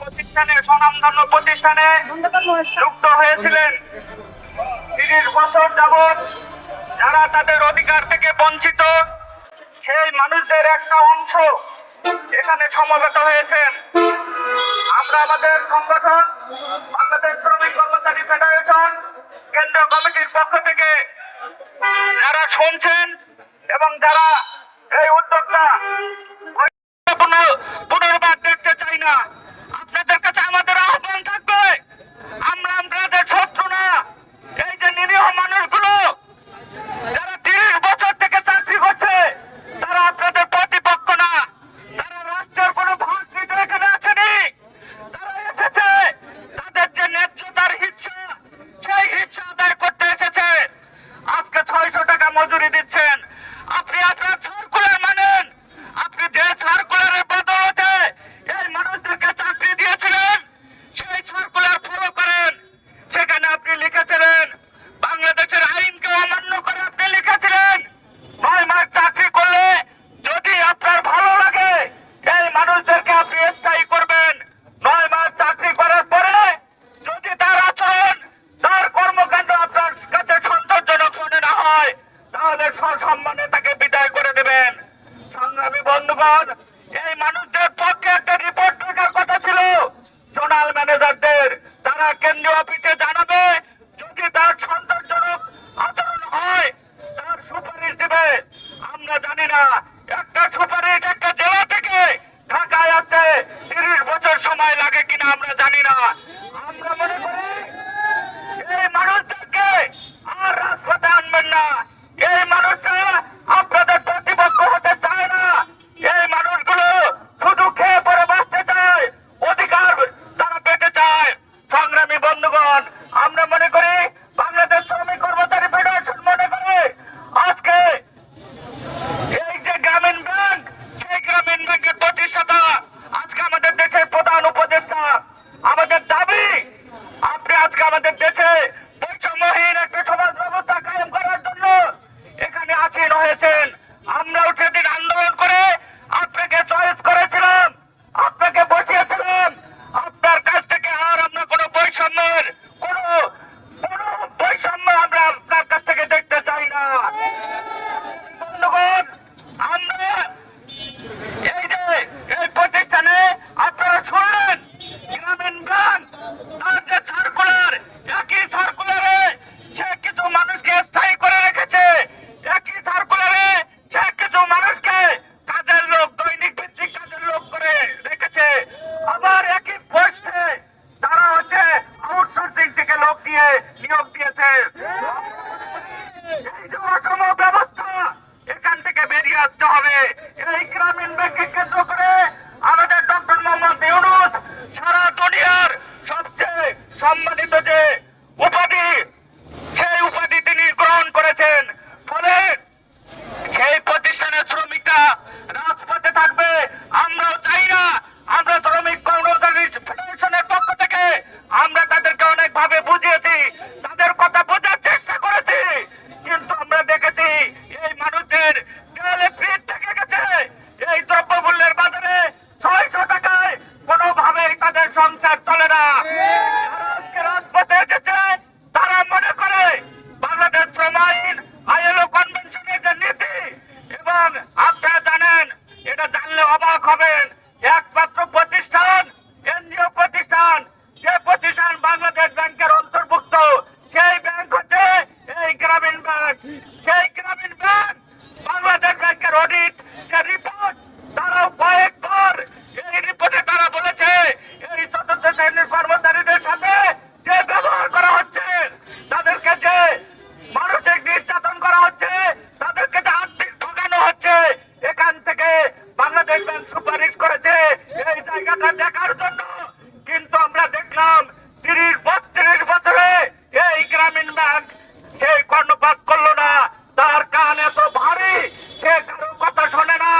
প্রতিষ্ঠানে স্বনামধন্য প্রতিষ্ঠানে যুক্ত হয়েছিলেন। তিরিশ বছর যাবৎ যারা তাদের অধিকার থেকে বঞ্চিত সেই মানুষদের একটা অংশ এখানে সমবেত হয়েছেন। আমরা আমাদের সংগঠন বাংলাদেশ শ্রমিক কর্মচারী ফেডারেশন কেন্দ্রীয় কমিটির পক্ষ থেকে যারা শুনছেন এবং যারা এই উদ্যোগটা পুনর্বার দেখতে চাই না সেই উপাধি তিনি গ্রহণ করেছেন। ফলে সেই প্রতিষ্ঠানের শ্রমিকরা রাজপথে থাকবে। আমরাও চাই আমরা শ্রমিক কর্মচারী ফেডারেশনের পক্ষ থেকে আমরা তাদেরকে অনেক ভাবে বুঝিয়েছি তাদের কথা বোঝার চেষ্টা করেছি কিন্তু আমরা দেখেছি এই মানুষদের দেয়ালে পিঠ থেকে গেছে এই দ্রব্যমূল্যের বাজারে ছয়শো টাকায় কোনোভাবেই তাদের সংসার চলে না। রাজপথে এসেছে, তারা মনে করে বাংলাদেশ শ্রম আইএলও কনভেনশনের যে নীতি, এবং আপনারা জানেন, এটা জানলে অবাক হবেন, একমাত্র প্রতিষ্ঠান, কেন্দ্রীয় প্রতিষ্ঠান, যে প্রতিষ্ঠান বাংলাদেশ ব্যাংকের অন্তর্ভুক্ত, সেই ব্যাংক হচ্ছে এই গ্রামীণ ব্যাংক। সেই গ্রামীণ ব্যাংক বাংলাদেশ ব্যাংকের অডিট যে রিপোর্ট তারাও কয়েকবার এই রিপোর্টে তারা বলেছে শ্রেণির কর্মচারীদের সাথে যে ব্যবহার করা হচ্ছে, তাদেরকে যে মানসিক নির্যাতন করা হচ্ছে, তাদেরকে যে আর্থিক ঠকানো হচ্ছে, এখান থেকে বাংলাদেশ ব্যাংক সুপারিশ করেছে এই জায়গাটা দেখার জন্য। কিন্তু আমরা দেখলাম তিরিশ, বত্রিশ বছরে এই গ্রামীণ ব্যাংক সেই কর্ণপাত করল না। তার কান এত ভারী, সে কারও কথা শোনে না।